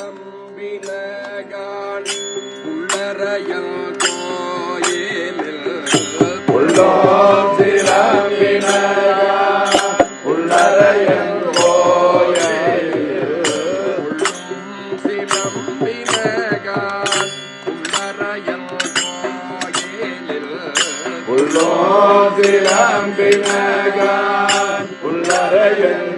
விளம்பினகான் உள்ளறையல் கோயிலில் உள்ளோம் திரம்பினகான் உள்ளறையல் உள்ளோம்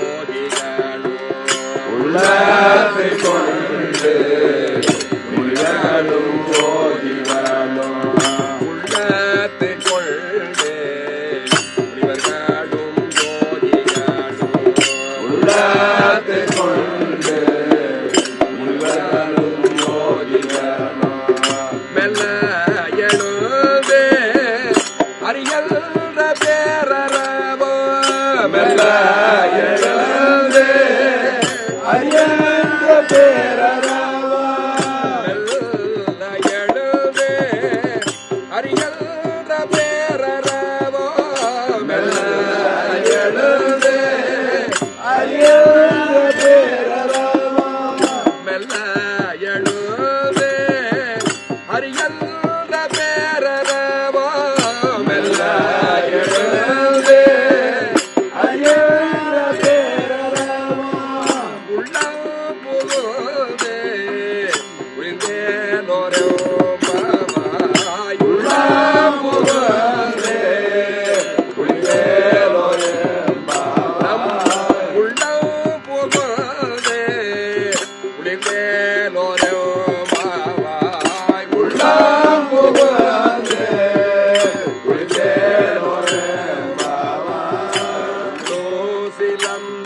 மோதிகளோ உள்ளத்தை கொண்டு. முழுவதும் மோதிகளோ உள்ளத்தை கொண்டு. முனிவர்களும் மோதிகளோ உள்ளத்தை கொண்டு. முனிவர்களும் மோதிகளோ மெல்ல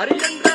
அரியன்ற